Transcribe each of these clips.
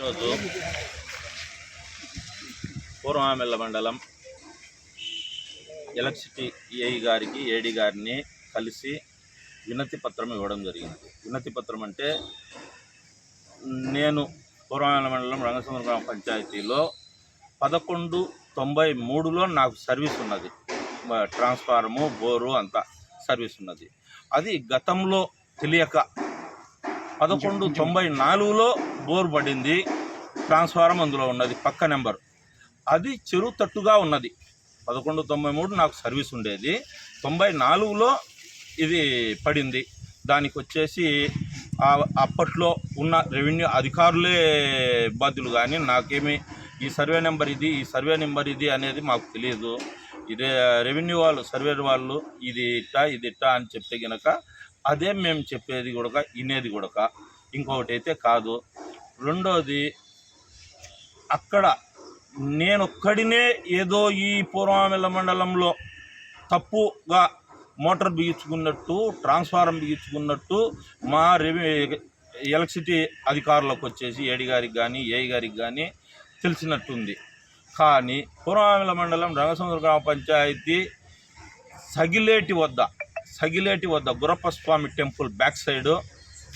ఈరోజు పూర్వామెల్ల మండలం electricity AE గారికి ఏడి గారిని కలిసి వినతి పత్రం ఇవ్వడం జరిగింది. వినతి పత్రం అంటే నేను పూర్వామెల్ల మండలం రంగసముద్ర గ్రామ పంచాయతీలో పదకొండు తొంభై మూడులో నాకు సర్వీస్ ఉన్నది. మ- ట్రాన్స్ఫార్ము బోరు అంతా సర్వీస్ ఉన్నది. అది గతంలో తెలియక పదకొండు తొంభై నాలుగులో బోర్ పడింది. ట్రాన్స్ఫారం అందులో ఉన్నది పక్క నెంబర్. అది చెరువు తట్టుగా ఉన్నది. పదకొండు తొంభై మూడు నాకు సర్వీస్ ఉండేది. తొంభై నాలుగులో ఇది పడింది. దానికి వచ్చేసి అప్పట్లో ఉన్న రెవెన్యూ అధికారులే బాధ్యులు కానీ నాకేమి ఈ సర్వే నెంబర్ ఇది ఈ సర్వే నెంబర్ ఇది అనేది మాకు తెలియదు ఇది రెవెన్యూ వాళ్ళు సర్వే వాళ్ళు ఇది ఇట్టా ఇది ఇట్టా అని చెప్తే గనక అదే మేము చెప్పేది కూడా వినేది కూడా ఇంకొకటి అయితే కాదు. రెండోది అక్కడ నేనొక్కడినే ఏదో ఈ పూర్వమిల్ల మండలంలో తప్పుగా మోటార్ బిగించుకున్నట్టు ట్రాన్స్ఫారం బిగించుకున్నట్టు మా రెవె ఎలక్ట్రిసిటీ అధికారులకు వచ్చేసి ఏడి గారికి కానీ ఏఐ గారికి కానీ తెలిసినట్టుంది. కానీ పూర్వమిల్ల మండలం రంగసముద్ర గ్రామ పంచాయతీ సగిలేటి వద్ద సగిలేటి వద్ద Gurappaswamy temple back side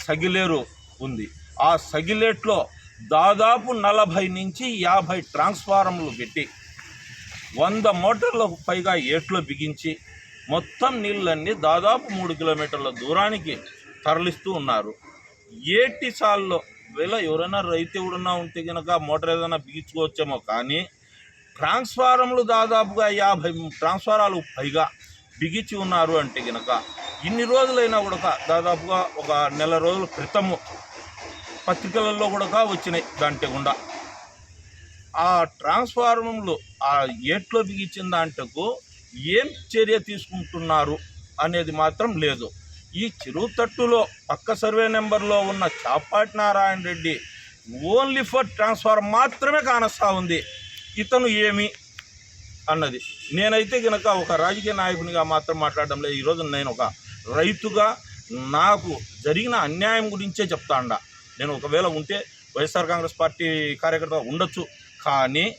Sagileru ఉంది. ఆ సగిలేట్లో దాదాపు నలభై నుంచి యాభై ట్రాన్స్ఫారంలు పెట్టి వంద మోటార్లకు పైగా ఏట్లో బిగించి మొత్తం నీళ్ళన్నీ దాదాపు మూడు కిలోమీటర్ల దూరానికి తరలిస్తూ ఉన్నారు. ఏటి సాల్లో వేళ ఎవరైనా రైతు ఎవడన్నా ఉంటే కనుక మోటార్ ఏదైనా బిగించుకోవచ్చేమో కానీ ట్రాన్స్ఫారంలు దాదాపుగా యాభై ట్రాన్స్ఫారాలు పైగా బిగించి ఉన్నారు అంటే గనక ఇన్ని రోజులైనా కూడా దాదాపుగా ఒక నెల రోజుల క్రితము పత్రికలలో కూడా వచ్చినాయి దాంట్లో గుండా. ఆ ట్రాన్స్ఫార్మర్లు ఆ ఏట్లో బిగించిన దాంట్లో ఏం చర్య తీసుకుంటున్నారు అనేది మాత్రం లేదు. ఈ చెరువు తట్టులో పక్క సర్వే నెంబర్లో ఉన్న Chapati Narayana Reddy only for transfer మాత్రమే కానొస్తా ఉంది. ఇతను ఏమి అన్నది. నేనైతే కనుక ఒక రాజకీయ నాయకునిగా మాత్రం మాట్లాడడం లేదు. ఈరోజు నేను ఒక రైతుగా నాకు జరిగిన అన్యాయం గురించే చెప్తాండా. నేను ఒకవేళ ఉంటే వైఎస్ఆర్ కాంగ్రెస్ పార్టీ కార్యకర్త ఉండొచ్చు కానీ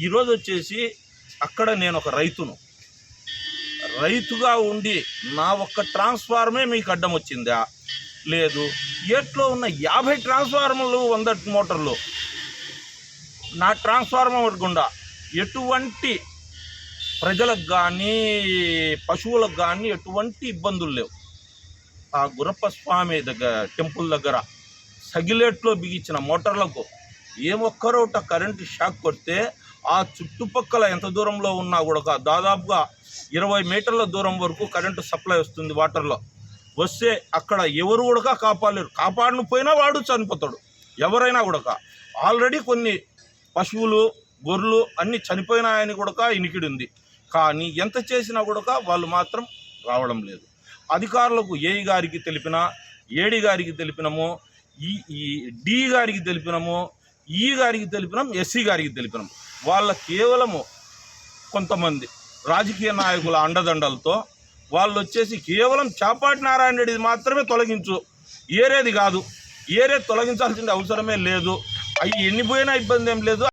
ఈరోజు వచ్చేసి అక్కడ నేను ఒక రైతును. రైతుగా ఉండి నా ఒక్క ట్రాన్స్ఫార్మే మీకు అడ్డం వచ్చిందా? లేదు. ఏట్లో ఉన్న యాభై ట్రాన్స్ఫార్మర్లు వంద మోటార్లు. నా ట్రాన్స్ఫార్మర్ గుండా ఎటువంటి ప్రజలకు కానీ పశువులకు కానీ ఎటువంటి ఇబ్బందులు లేవు. ఆ గురప్ప స్వామి దగ్గర టెంపుల్ దగ్గర సగిలేట్లో బిగించిన మోటార్లకు ఏ ఒక్కరోట కరెంటు షాక్ కొడితే ఆ చుట్టుపక్కల ఎంత దూరంలో ఉన్నా కూడా దాదాపుగా ఇరవై మీటర్ల దూరం వరకు కరెంటు సప్లై వస్తుంది వాటర్లో. వస్తే అక్కడ ఎవరు కూడా కాపాడలేరు. కాపాడను పోయినా వాడు చనిపోతాడు. ఎవరైనా కూడా ఆల్రెడీ కొన్ని పశువులు గొర్రెలు అన్నీ చనిపోయినాయని కూడా ఇనికిడి ఉంది. కానీ ఎంత చేసినా కూడా వాళ్ళు మాత్రం రావడం లేదు. అధికారులకు ఏఈ గారికి తెలిపినా ఏడి గారికి తెలిపినము ఈ ఈ డి గారికి తెలిపినము ఈ గారికి తెలిపినాం ఎస్సీ గారికి తెలిపినాం వాళ్ళ కేవలము కొంతమంది రాజకీయ నాయకుల అండదండలతో వాళ్ళు వచ్చేసి కేవలం చాపాటి నారాయణ రెడ్డిది మాత్రమే తొలగించు. ఏరేది కాదు. ఏరే తొలగించాల్సిన అవసరమే లేదు. అవి ఎన్నిపోయినా ఇబ్బంది ఏం లేదు.